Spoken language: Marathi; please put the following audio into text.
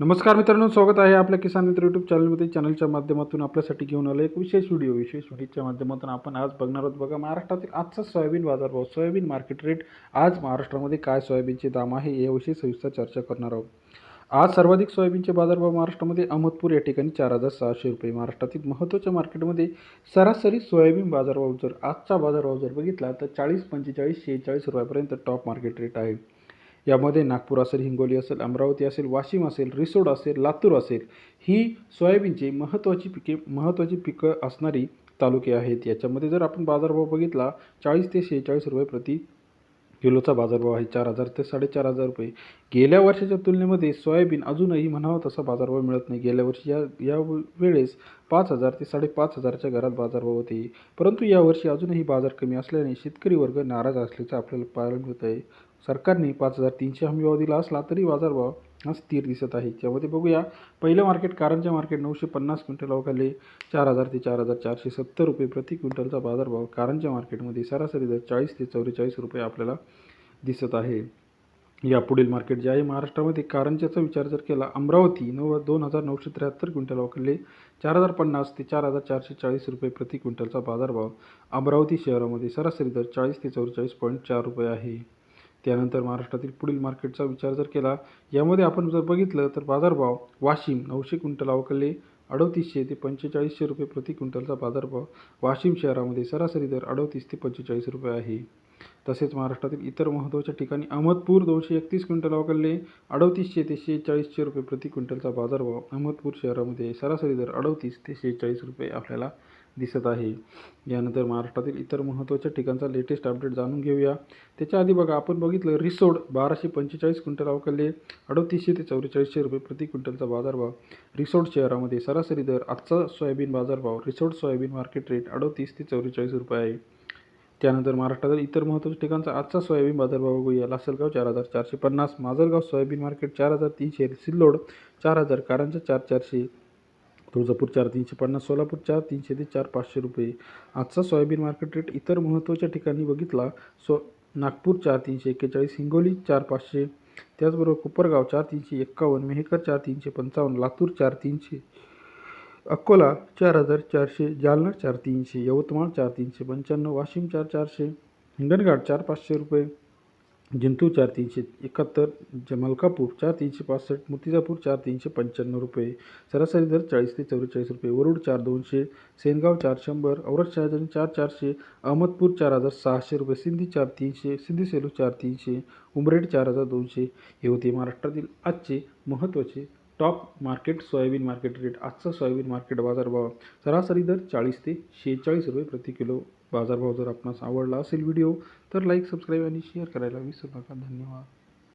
नमस्कार मित्रांनो स्वागत आहे आपल्या किसान मित्र यूट्यूब चॅनलमध्ये चॅनलच्या माध्यमातून आपल्यासाठी घेऊन आलं एक विशेष व्हिडिओ विशेष व्हिडिओच्या माध्यमातून आपण आज बघणार आहोत. बघा महाराष्ट्रातील आजचा सोयाबीन बाजारभाव सोयाबीन मार्केट रेट आज महाराष्ट्रामध्ये काय सोयाबीनचे दाम आहे याविषयी सविस्तर चर्चा करणार आहोत. आज सर्वाधिक सोयाबीनचे बाजारभाव महाराष्ट्रामध्ये अहमदपूर या ठिकाणी चार हजार सहाशे रुपये. महाराष्ट्रातील महत्त्वाच्या मार्केटमध्ये सरासरी सोयाबीन बाजारभाव जर आजचा बाजारभाव जर बघितला तर चाळीस पंचेचाळीस शेहेचाळीस रुपयापर्यंत टॉप मार्केट रेट आहे. यामध्ये नागपूर असेल हिंगोली असेल अमरावती असेल वाशिम असेल रिसोड असेल लातूर असेल ही सोयाबीनची महत्त्वाची पिके महत्त्वाची पिकं असणारी तालुके आहेत. याच्यामध्ये जर आपण बाजारभाव बघितला चाळीस ते शेहेचाळीस रुपये प्रति किलोचा बाजारभाव आहे चार हजार ते साडेचार हजार रुपये. गेल्या वर्षाच्या तुलनेमध्ये सोयाबीन अजूनही म्हणावा तसा बाजारभाव मिळत नाही. गेल्या वर्षी या या वेळेस पाच हजार ते साडेपाच हजारच्या घरात बाजारभाव होते. परंतु यावर्षी अजूनही बाजार कमी असल्याने शेतकरी वर्ग नाराज असल्याचं आपल्याला पाहायला मिळत आहे सरकारने पाच हजार तीनशे हमीभाव दिला असला तरी बाजारभाव स्थिर दिसत आहे. त्यामध्ये बघूया पहिलं मार्केट कारंजा मार्केट नऊशे पन्नास क्विंटल अवघाले चार हजार ते चार हजार चारशे सत्तर रुपये प्रति क्विंटलचा बाजारभाव कारंजा मार्केटमध्ये सरासरी दर चाळीस ते चौवेचाळीस रुपये आपल्याला दिसत आहे. या पुढील मार्केट जे आहे महाराष्ट्रामध्ये कारंजाचा विचार जर केला अमरावती नऊ दोन हजार नऊशे त्र्याहत्तर क्विंटल अवघाले चार हजार पन्नास ते चार हजार चारशे चाळीस रुपये प्रति क्विंटलचा बाजारभाव अमरावती शहरामध्ये सरासरी दर चाळीस ते चौवेचाळीस पॉईंट चार रुपये आहे. त्यानंतर महाराष्ट्रातील पुढील मार्केटचा विचार जर केला यामध्ये आपण जर बघितलं तर बाजारभाव वाशिम नऊशे क्विंटल अवकले अडतीसशे ते पंचेचाळीसशे रुपये प्रति क्विंटलचा बाजारभाव. वाशिम शहरामध्ये सरासरी दर अडतीस ते पंचेचाळीस रुपये आहे. तसेच महाराष्ट्रातील इतर महत्त्वाच्या ठिकाणी अहमदपूर दोनशे एकतीस क्विंटल अवकले अडतीसशे ते शेहेचाळीसशे रुपये प्रति क्विंटलचा बाजारभाव अहमदपूर शहरामध्ये सरासरी दर अडतीस ते शेहेचाळीस रुपये आपल्याला दिसत आहे. यानंतर महाराष्ट्रातील इतर महत्त्वाच्या ठिकाणचा लेटेस्ट अपडेट जाणून घेऊया. त्याच्या आधी बघा आपण बघितलं रिसोड बाराशे पंचेचाळीस क्विंटल अवकाले अडतीसशे ते चौवेचाळीसशे रुपये प्रति क्विंटलचा बाजारभाव. रिसोड शहरामध्ये सरासरी दर आजचा सोयाबीन बाजारभाव रिसोड सोयाबीन मार्केट रेट अडतीस ते चौवेचाळीस रुपये आहे. त्यानंतर महाराष्ट्रातील इतर महत्त्वाच्या ठिकाणचा आजचा सोयाबीन बाजारभाव बघूया लासलगाव चार हजार चारशे पन्नास माजलगाव सोयाबीन मार्केट चार हजार तीनशे सिल्लोड चार हजार कारंजा चार चारशे तुळजापूर चार तीनशे पन्नास सोलापूर चार तीनशे ते चार पाचशे रुपये. आजचा सोयाबीन मार्केट रेट इतर महत्त्वाच्या ठिकाणी बघितला सो नागपूर चार तीनशे एक्केचाळीस हिंगोली चार पाचशे त्याचबरोबर कोपरगाव चार तीनशे एक्कावन्न मेहकर चार तीनशे पंचावन्न लातूर चार तीनशे अकोला चार हजार चारशे जालना चार तीनशे यवतमाळ चार तीनशे पंच्याण्णव वाशिम चार चारशे हिंगणघाट चार पाचशे रुपये जिंतूर चार तीनशे एकाहत्तर ज मलकापूर चार तीनशे पासष्ट मूर्तिजापूर चार तीनशे पंच्याण्णव रुपये सरासरी दर चाळीस ते चौवेचाळीस रुपये वरुड चार दोनशे सेनगाव चार शंभर औरत शहाजनी चार चारशे अहमदपूर चार हजार सहाशे रुपये सिंधी चार तीनशे सिंधी सेलू चार तीनशे उमरेड चार हजार दोनशे. हे होते महाराष्ट्रातील आजचे महत्त्वाचे top market soybean market rate आजचा सोयाबीन मार्केट बाजारभाव सरासरी दर चाळीस ते शेहेचाळीस रुपये प्रति किलो बाजारभाव जर आपणास आवडला असेल व्हिडिओ तर लाईक सबस्क्राईब आणि शेअर करायला विसरू नका. धन्यवाद.